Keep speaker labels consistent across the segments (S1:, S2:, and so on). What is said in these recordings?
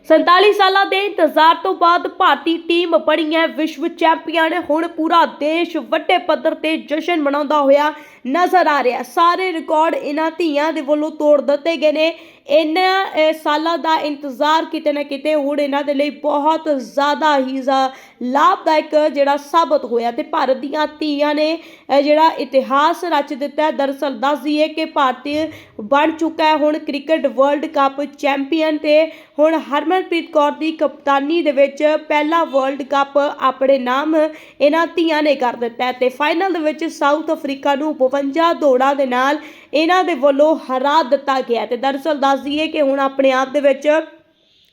S1: 47 ਸਾਲਾਂ ਦੇ ਇੰਤਜ਼ਾਰ ਤੋਂ ਬਾਅਦ ਭਾਰਤੀ ਟੀਮ ਬਣੀ ਹੈ ਵਿਸ਼ਵ ਚੈਂਪੀਅਨ। ਹੁਣ ਪੂਰਾ ਦੇਸ਼ ਵੱਡੇ ਪੱਧਰ ਤੇ ਜਸ਼ਨ ਮਨਾਉਂਦਾ ਹੋਇਆ ਨਜ਼ਰ ਆ ਰਿਹਾ। ਸਾਰੇ ਰਿਕਾਰਡ ਇਹਨਾਂ ਧੀਆਂ ਦੇ ਵੱਲੋਂ ਤੋੜ ਦਿੱਤੇ ਗਏ ਨੇ। ਇਹਨਾਂ ਸਾਲਾਂ ਦਾ ਇੰਤਜ਼ਾਰ ਕਿਤੇ ਨਾ ਕਿਤੇ ਹੁਣ ਇਹਨਾਂ ਦੇ ਲਈ ਬਹੁਤ ਜ਼ਿਆਦਾ ਹੀ ਜ਼ਾ- ਲਾਭਦਾਇਕ ਜਿਹੜਾ ਸਾਬਤ ਹੋਇਆ ਤੇ ਭਾਰਤ ਦੀਆਂ ਧੀਆਂ ਨੇ ਜਿਹੜਾ ਇਤਿਹਾਸ ਰਚ ਦਿੱਤਾ। ਹੈ ਦਰਅਸਲ ਦੱਸ ਦਈਏ ਕਿ ਭਾਰਤੀ ਬਣ ਚੁੱਕਾ ਹੈ ਹੁਣ ਕ੍ਰਿਕਟ ਵਰਲਡ ਕੱਪ ਚੈਂਪੀਅਨ ਤੇ ਹੁਣ ਹਰਮਨਪ੍ਰੀਤ ਕੌਰ ਦੀ ਕਪਤਾਨੀ ਦੇ ਵਿੱਚ ਪਹਿਲਾ ਵਰਲਡ ਕੱਪ ਆਪਣੇ ਨਾਮ ਇਹਨਾਂ ਧੀਆਂ ਨੇ ਕਰ ਦਿੱਤਾ ਹੈ ਤੇ ਫਾਈਨਲ ਦੇ ਵਿੱਚ ਸਾਊਥ ਅਫਰੀਕਾ ਨੂੰ 52 ਦੌੜਾਂ ਦੇ ਨਾਲ ਇਹਨਾਂ ਦੇ ਵੱਲੋਂ ਹਰਾ ਦਿੱਤਾ ਗਿਆ ਤੇ ਦਰਅਸਲ ਦੱਸ ਦਈਏ ਕਿ ਹੁਣ ਆਪਣੇ ਆਪ ਦੇ ਵਿੱਚ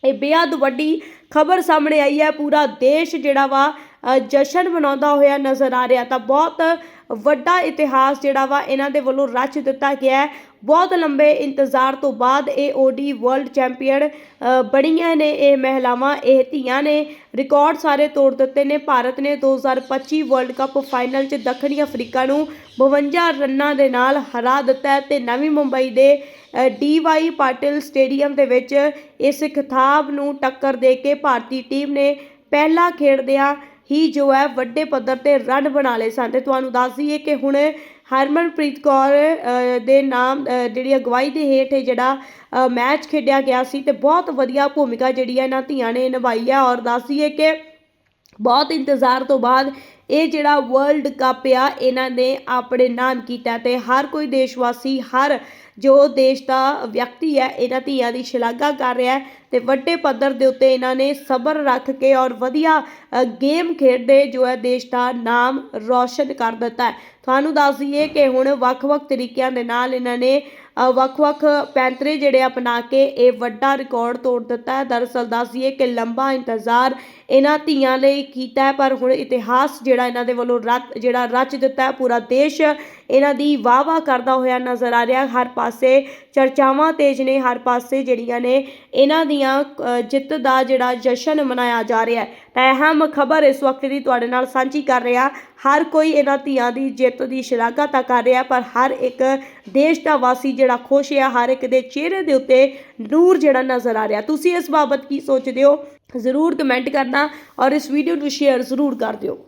S1: ਇਹ ਬੇहद ਵੱਡੀ ਖਬਰ ਸਾਹਮਣੇ ਆਈ ਹੈ। ਪੂਰਾ ਦੇਸ਼ ਜਿਹੜਾ ਵਾ ਜਸ਼ਨ ਮਨਾਉਂਦਾ ਹੋਇਆ ਨਜ਼ਰ ਆ ਰਿਹਾ ਤਾਂ ਬਹੁਤ ਵੱਡਾ ਇਤਿਹਾਸ ਜਿਹੜਾ ਵਾ, ਇਹਨਾਂ ਦੇ ਵੱਲੋਂ ਰਚ ਦਿੱਤਾ ਗਿਆ ਬਹੁਤ ਲੰਬੇ ਇੰਤਜ਼ਾਰ ਤੋਂ ਬਾਅਦ ਇਹ ਓਡੀ ਵਰਲਡ ਚੈਂਪੀਅਨ ਬਣੀਆਂ ਨੇ ਇਹ ਮਹਿਲਾਵਾਂ, ਇਹ ਧੀਆਂ ਨੇ। ਰਿਕਾਰਡ ਸਾਰੇ ਤੋੜ ਦਿੱਤੇ ਨੇ। ਭਾਰਤ ਨੇ 2025 ਵਰਲਡ ਕੱਪ ਫਾਈਨਲ 'ਚ ਦੱਖਣੀ ਅਫਰੀਕਾ ਨੂੰ 52 ਰਨਾਂ ਦੇ ਨਾਲ ਹਰਾ ਦਿੱਤਾ ਹੈ ਤੇ ਨਵੀਂ ਮੁੰਬਈ ਦੇ ਡੀਵਾਈ ਪਾਟਿਲ ਸਟੇਡੀਅਮ ਦੇ ਵਿੱਚ ਇਸ ਖਿਤਾਬ ਨੂੰ ਟੱਕਰ ਦੇ ਕੇ ਭਾਰਤੀ ਟੀਮ ਨੇ ਪਹਿਲਾ ਖੇਡਦਿਆਂ ਹੀ ਜੋ ਹੈ ਵੱਡੇ ਪੱਧਰ ਤੇ ਰਨ ਬਣਾ ਲਏ ਸਨ। ਤੇ ਤੁਹਾਨੂੰ ਦੱਸ ਦਈਏ ਕਿ ਹੁਣ ਹਰਮਨਪ੍ਰੀਤ ਕੌਰ ਦੇ ਨਾਮ ਜਿਹੜੀ ਅਗਵਾਈ ਦੇ ਹੇਠ ਇਹ ਜਿਹੜਾ ਮੈਚ ਖੇਡਿਆ ਗਿਆ ਸੀ ਤੇ ਬਹੁਤ ਵਧੀਆ ਭੂਮਿਕਾ ਜਿਹੜੀ ਹੈ ਇਹਨਾਂ ਧੀਆਂ ਨੇ ਨਿਭਾਈ ਹੈ ਔਰ ਦੱਸ ਦਈਏ ਕਿ ਬਹੁਤ ਇੰਤਜ਼ਾਰ ਤੋਂ ਬਾਅਦ ਇਹ ਜਿਹੜਾ ਵਰਲਡ ਕੱਪ ਆ, ਇਹਨਾਂ ਨੇ ਆਪਣੇ ਨਾਮ ਕੀਤਾ ਤੇ ਹਰ ਕੋਈ ਦੇਸ਼ ਵਾਸੀ ਹਰ ਜੋ ਦੇਸ਼ ਦਾ ਵਿਅਕਤੀ ਹੈ, ਇਹਨਾਂ ਧੀਆਂ ਦੀ ਸ਼ਲਾਘਾ ਕਰ ਰਿਹਾ ਹੈ ਤੇ ਵੱਡੇ ਪੱਧਰ ਦੇ ਉੱਤੇ ਇਹਨਾਂ ਨੇ ਸਬਰ ਰੱਖ ਕੇ ਔਰ ਵਧੀਆ ਗੇਮ ਖੇਡਦੇ ਜੋ ਹੈ ਦੇਸ਼ ਦਾ ਨਾਮ ਰੌਸ਼ਨ ਕਰ ਦਿੱਤਾ ਹੈ। ਤੁਹਾਨੂੰ ਦੱਸ ਦਈਏ ਕਿ ਹੁਣ ਵੱਖ-ਵੱਖ ਤਰੀਕਿਆਂ ਦੇ ਨਾਲ ਇਹਨਾਂ ਨੇ ਵੱਖ-ਵੱਖ ਪੈਂਤਰੇ ਜਿਹੜੇ ਅਪਣਾ ਕੇ ਇਹ ਵੱਡਾ ਰਿਕਾਰਡ ਤੋੜ ਦਿੱਤਾ ਹੈ। ਦਰਅਸਲ ਦੱਸ ਕਿ ਲੰਬਾ ਇੰਤਜ਼ਾਰ ਇਹਨਾਂ ਧੀਆਂ ਲਈ ਕੀਤਾ ਹੈ, ਪਰ ਹੁਣ ਇਤਿਹਾਸ ਜਿਹੜਾ ਇਹਨਾਂ ਦੇ ਵੱਲੋਂ ਰਚ, ਜਿਹੜਾ ਰਚ ਦਿੱਤਾ ਹੈ, ਪੂਰਾ ਦੇਸ਼ ਇਹਨਾਂ ਦੀ ਵਾਹ-ਵਾਹ ਕਰਦਾ ਹੋਇਆ ਨਜ਼ਰ ਆ ਰਿਹਾ ਹਰ ਪਾਸੇ ਚਰਚਾਵਾਂ ਤੇਜ਼ ਨੇ, ਹਰ ਪਾਸੇ ਜਿਹੜੀਆਂ ਨੇ ਇਹਨਾਂ ਦੀਆਂ ਜਿੱਤ ਦਾ ਜਿਹੜਾ ਜਸ਼ਨ ਮਨਾਇਆ ਜਾ ਰਿਹਾ ਹੈ। ਤਾਂ ਅਹਿਮ ਖਬਰ ਇਸ ਵਕਤ ਦੀ ਤੁਹਾਡੇ ਨਾਲ ਸਾਂਝੀ ਕਰ ਰਿਹਾ ਹਰ ਕੋਈ ਇਹਨਾਂ ਧੀਆਂ ਦੀ ਜਿੱਤ ਦੀ ਸ਼ਲਾਘਾ ਤਾਂ ਕਰ ਰਿਹਾ ਪਰ ਹਰ ਇੱਕ ਦੇਸ਼ ਦਾ ਵਾਸੀ ਜਿਹੜਾ ਖੁਸ਼ ਆ ਹਰ ਇੱਕ ਦੇ ਚਿਹਰੇ ਦੇ ਉੱਤੇ ਨੂਰ ਜਿਹੜਾ ਨਜ਼ਰ ਆ ਰਿਹਾ। ਤੁਸੀਂ ਇਸ ਬਾਬਤ ਕੀ ਸੋਚਦੇ ਹੋ? ਜ਼ਰੂਰ ਕਮੈਂਟ ਕਰਨਾ ਔਰ ਇਸ ਵੀਡੀਓ ਨੂੰ ਸ਼ੇਅਰ ਜ਼ਰੂਰ ਕਰ ਦਿਓ।